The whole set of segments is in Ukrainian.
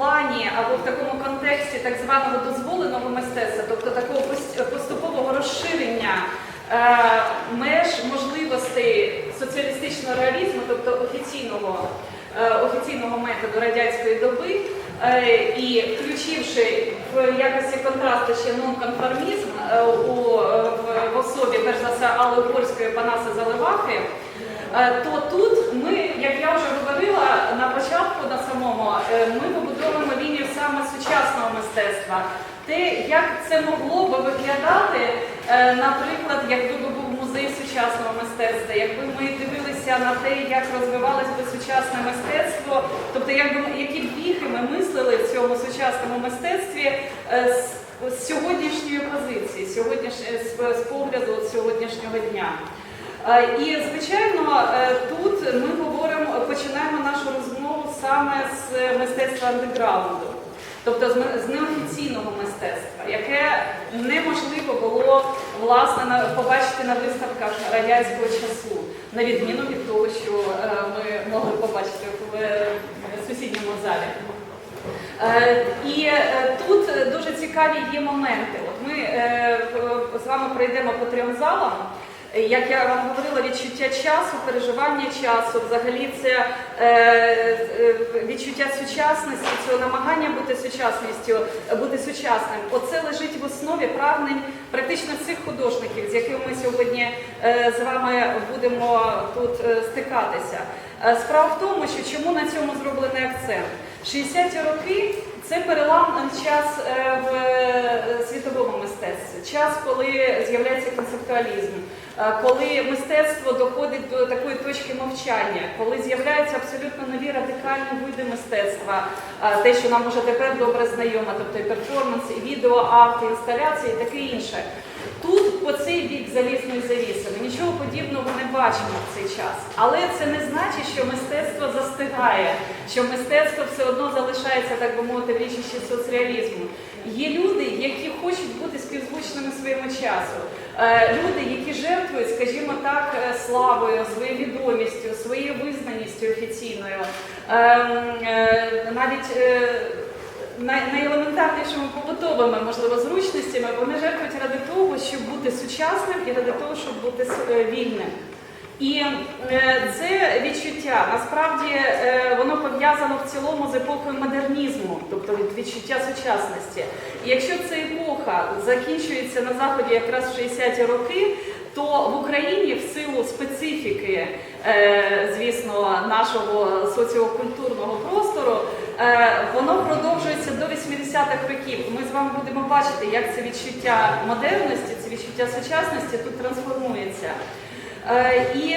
плані або в такому контексті так званого дозволеного мистецтва, тобто такого поступового розширення е, меж можливостей соціалістичного реалізму, тобто офіційного, е, офіційного методу радянської доби, е, і включивши в якості контрасту ще нонконформізм у, в, особі, перш за все, Алли Польської Панаса Заливахи, то тут ми, як я вже говорила на початку на самому, е, ми побудовуємо лінію саме сучасного мистецтва. Те, як це могло би виглядати, е, наприклад, якби би був музей сучасного мистецтва, якби ми дивилися на те, як розвивалось би сучасне мистецтво, тобто якби які б віхи ми мислили в цьому сучасному мистецтві е, з, сьогоднішньої позиції, сьогодніш, з погляду сьогоднішнього дня. Е, І звичайно, е, тут ми говоримо, починаємо нашу розмову саме з мистецтва андеграунду, тобто з неофіційного мистецтва, яке неможливо було власне побачити на виставках радянського часу, на відміну від того, що е, ми могли побачити в сусідньому залі. І тут дуже цікаві є моменти. От ми з вами пройдемо по трьом залам. Як я вам говорила, відчуття часу, переживання часу, взагалі це е, е, відчуття сучасності, цього намагання бути сучасністю, е, бути сучасним. Оце лежить в основі прагнень практично всіх художників, з якими ми сьогодні е, з вами будемо тут е, стикатися. Е, Справа в тому, що чому на цьому зроблений акцент? 60-ті роки це переламний час е, в е, світовому мистецтві, час, коли з'являється концептуалізм, е, коли мистецтво доходить до такої точки мовчання, коли з'являються абсолютно нові радикальні види мистецтва, те, що нам уже тепер добре знайомо, тобто і перформанс, і відео, арт, і інсталяції, і таке інше. Тут по цей бік залізної завіси ми нічого подібного не бачимо в цей час. Але це не значить, що мистецтво застигає, що мистецтво все одно залишається, так би мовити, в річищі соцреалізму. Є люди, які хочуть бути співзвучними своєму часу. Е, Люди, які жертвують, скажімо так, е, славою, своєю відомістю, своєю визнаністю офіційною. Ем, е, Навіть най- найелементарнішими побутовими, можливо, зручностями, вони жертвують ради того, щоб бути сучасним і ради того, щоб бути е, вільним. І е, це відчуття насправді е, воно пов'язано в цілому з епохою модернізму, тобто від відчуття сучасності. І якщо ця епоха закінчується на заході якраз в 60-ті роки, то в Україні в силу специфіки, звісно, нашого соціокультурного простору, воно 70-х років. Ми з вами будемо бачити, як це відчуття модерності, це відчуття сучасності тут трансформується. Е, і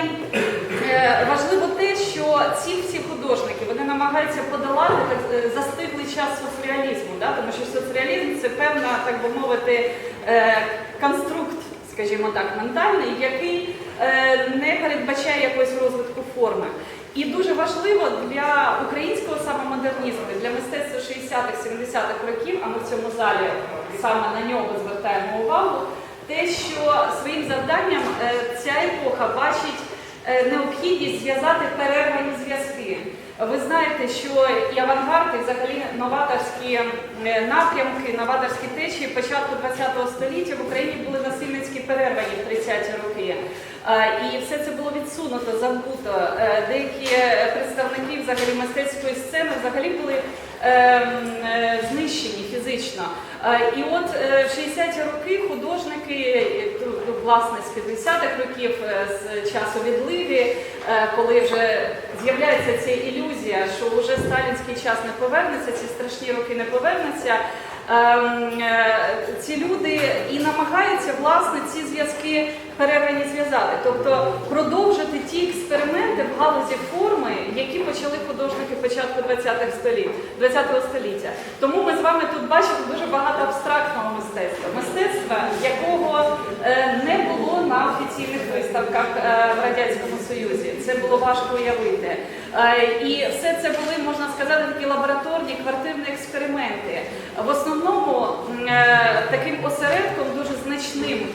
е, важливо те, що ці всі художники вони намагаються подолати е, застиглий час соцреалізму, да? тому що соціалізм це певна, так би мовити, конструкт, скажімо так, ментальний, який не передбачає якогось розвитку форми. І дуже важливо для українського самомодернізму, для мистецтва 60-х, 70-х років, а ми в цьому залі саме на нього звертаємо увагу те, що своїм завданням е, ця епоха бачить е, необхідність зв'язати перервані зв'язки. Ви знаєте, що авангард, і взагалі новаторські е, напрямки, новаторські течії початку ХХ століття в Україні були насильницькі перервані в 30-ті роки. Е, І все це було відсунуто, забуто. Е, Деякі представники взагалі мистецької сцени взагалі були знищені фізично. І от в 60-ті роки художники, власне, з 50-х років, е, з часу відливі, е, коли вже з'являється ця ілюзія, що вже сталінський час не повернеться, ці страшні роки не повернуться. ем, е, Ці люди і намагаються власне ці зв'язки перервані зв'язати, тобто продовжити ті експерименти в галузі форми, які почали художники початку 20-х століття, 20-го століття. Тому ми з вами тут бачимо дуже багато абстрактного мистецтва, мистецтва, якого е, не було на офіційних виставках е, в радянському союзі. Це було важко уявити. Е, І все це були, можна сказати, такі лабораторні квартирні експерименти. В основному таким осередком дуже значним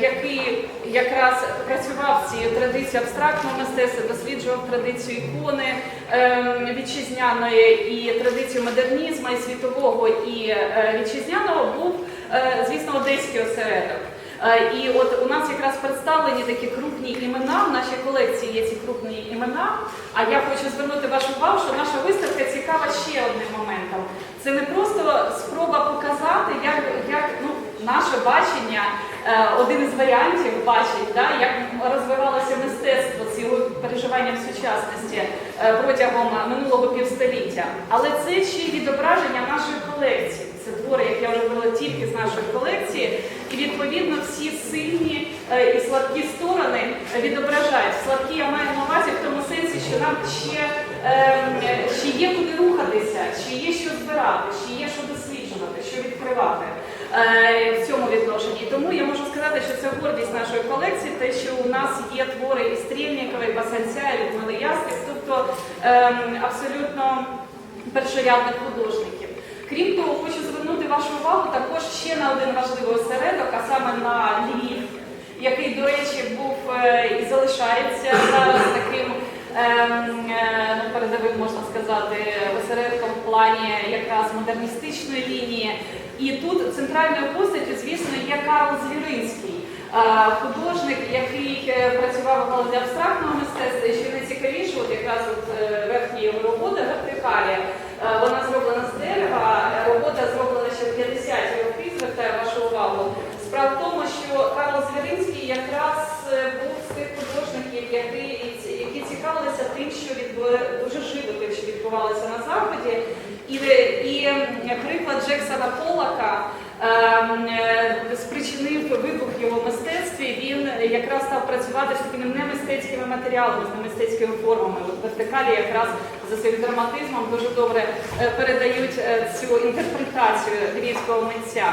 який якраз працював в цій традиції абстрактного мистецтва, досліджував традицію ікони ем, вітчизняної і традицію модернізму, і світового і е, вітчизняного, був, е, звісно, одеський осередок. Е, І от у нас якраз представлені такі крупні імена. В нашій колекції є ці крупні імена. А я хочу звернути вашу увагу, що наша виставка цікава ще одним моментом. Це не просто спроба показати, як, як ну, наше бачення, е, один із варіантів бачить, да, як розвивалося мистецтво з його в сучасності е, протягом минулого півстоліття. Але це ще й відображення нашої колекції. Це твори, як я вже говорила, тільки з нашої колекції, і відповідно всі сильні е, і слабкі сторони відображають. Слабкі я маю на увазі в тому сенсі, що нам ще, ще є куди рухатися, ще є що збирати, ще є що досліджувати, що відкривати в цьому відношенні. Тому я можу сказати, що це гордість нашої колекції, те, що у нас є твори і Стрільнікової, і Басанця, і Людмили Ясних, тобто ем, абсолютно першорядних художників. Крім того, хочу звернути вашу увагу також ще на один важливий осередок, а саме на Львів, який, до речі, був е, і залишається зараз таким ем, е, ну, передовим, можна сказати, осередком плані якраз модерністичної лінії. І тут центральною постаттю, звісно, є Карл Звіринський. е, Художник, який е, працював у галузі абстрактного мистецтва, і що найцікавіше, от якраз от е, верхня його робота вертикалі, вона зроблена з дерева, робота зроблена ще в 50-ті роки, звертаю вашу увагу. Справа в тому, що Карл Звіринський якраз був з тих художників, які, які цікавилися тим, що відбу- дуже живо відбувалося на Заході. І, і м, приклад Джексона Полака ем, е, спричинив вибух його мистецтві. Він якраз став працювати з такими немистецькими матеріалами, з немистецькими формами. От вертикалі якраз за своїм драматизмом дуже добре е, передають е, цю інтерпретацію львівського митця.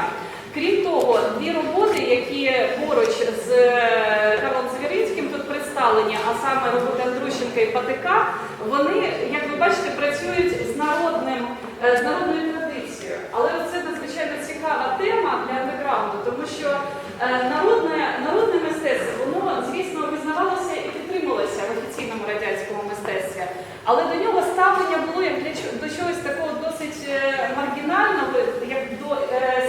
Крім того, дві роботи, які поруч з е, Карлом Звіринським тут представлені, а саме роботи Андрущенка і Патика, вони, як ви бачите, працюють з народним е, з народною традицією. Але це надзвичайно цікава тема для андеграунду, тому що е, народне, народне мистецтво, воно, звісно, визнавалося і підтримувалося в офіційному радянському мистецтві. Але до нього ставлення було як для до чогось такого досить е, маргінального, як до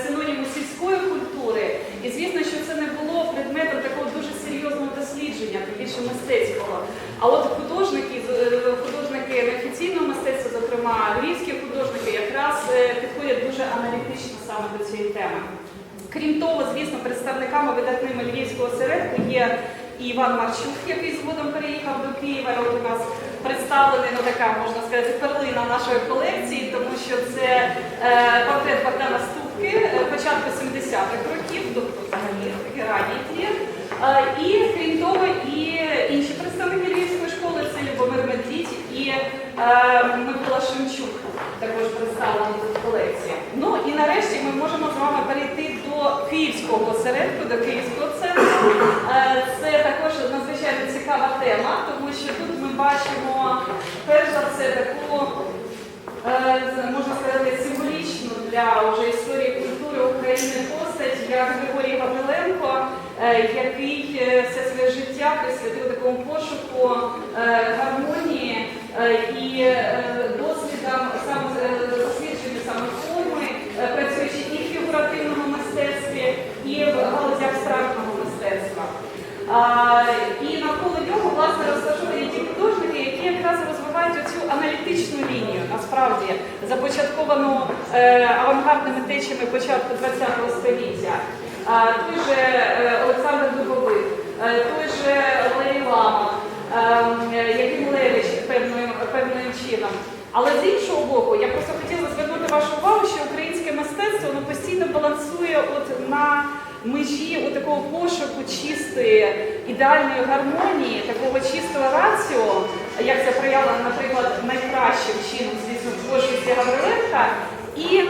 синоніму сільської культури. І звісно, що це не було предметом такого дуже серйозного дослідження, тим більше мистецького. А от художники, з- е, художники неофіційного мистецтва, зокрема львівські художники, якраз е, підходять дуже аналітично саме до цієї теми. Крім того, звісно, представниками видатними львівського осередку є і Іван Марчук, який згодом переїхав до Києва. От у нас представлений ну, така, можна сказати, перлина нашої колекції, тому що це е, портрет Богдана Ступки е, початку 70-х років, тобто взагалі ранній твір. Е, і крім того, і інші представники львівської школи це Любомир Медвідь і е, Микола Шемчук також представлені тут колекції. Ну і нарешті ми можемо з вами перейти до київського осередку, до київського центру. Е, Це також надзвичайно цікава тема, тому що тут ми бачимо перш за все таку, е, можна сказати, символічну для вже історії культури України постать, як Григорій Гавриленко, е, який е, все своє життя присвятив такому пошуку е, гармонії е, і е, дослідам саме е, форми, е, працюючи і в фігуративному мистецтві, і в галузі абстрактного мистецтва. І навколо нього власне розташовані ті художники, які якраз розвивають оцю аналітичну лінію, насправді започатковану е, авангардними течіями початку ХХ століття. Той же е, Олександр Дубовик, е, той же Лама, е, Яким Левич певною, певним чином. Але з іншого боку, я просто хотіла звернути вашу увагу, що українське мистецтво воно постійно балансує от на межі у такого пошуку чистої ідеальної гармонії, такого чистого раціо, як це проявлено, наприклад, найкращим чином, звісно, в творчості Гавриленка, і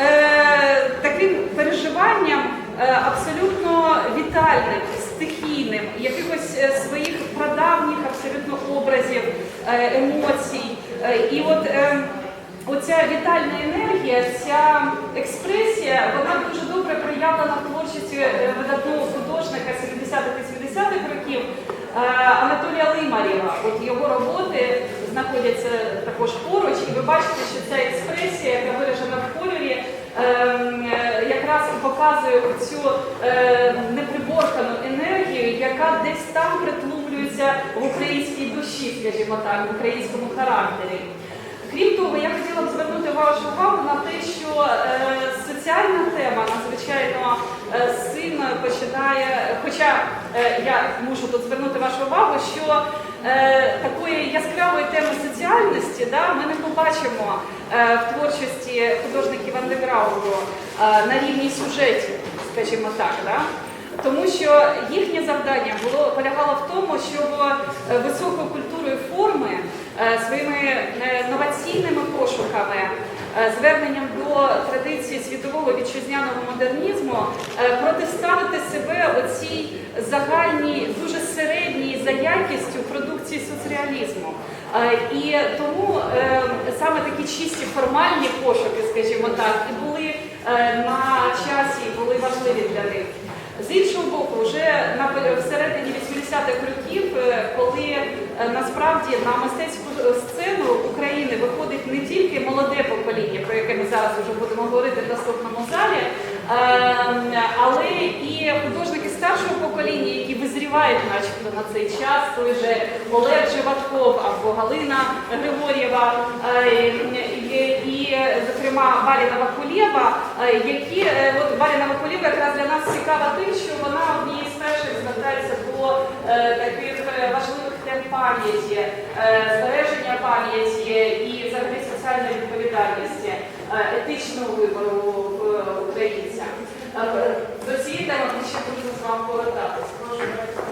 е, таким переживанням е, абсолютно вітальним, стихійним, якихось е, своїх прадавніх абсолютно образів, емоцій. Е, і от е, оця вітальна енергія. ця експресія, вона дуже добре проявлена в творчості е, видатного художника 70-х-80-х років е, Анатолія Лимарєва. От його роботи знаходяться також поруч, і ви бачите, що ця експресія, яка виражена в кольорі, е, якраз показує цю неприборкану енергію, яка десь там притлумлюється в українській душі, скажімо так, в українському характері. Крім того, я хотіла б звернути вашу увагу на те, що е, соціальна тема надзвичайно е, сильно починає, хоча е, я мушу тут звернути вашу увагу, що е, такої яскравої теми соціальності да, ми не побачимо е, в творчості художників андеграунду е, на рівні сюжетів, скажімо так. Да? Тому що їхнє завдання було полягало в тому, щоб е, високою культурою форми е, своїми е, новаційними пошуками, зверненням до традиції світового вітчизняного модернізму протиставити себе оцій загальній, дуже середній за якістю продукції соцреалізму. І тому саме такі чисті формальні пошуки, скажімо так, і були на часі, і були важливі для них. З іншого боку, вже на всередині 80-х років, е, коли е, насправді на мистецьку сцену України виходить не тільки молоде покоління, про яке ми зараз вже будемо говорити в наступному залі, е, але і художники старшого покоління, які визрівають, начебто, на цей час, той же Олег Живатков або Галина Григор'єва, е, зокрема, Валіна Вакулєва, е, які е, от Валіна Вакулєва якраз для нас цікава тим, що вона однією з перших звертається до е, таких важливих тем пам'яті, збереження пам'яті і взагалі соціальної відповідальності, етичного вибору українця. До цієї теми ми ще будемо з вами повертатись. Прошу.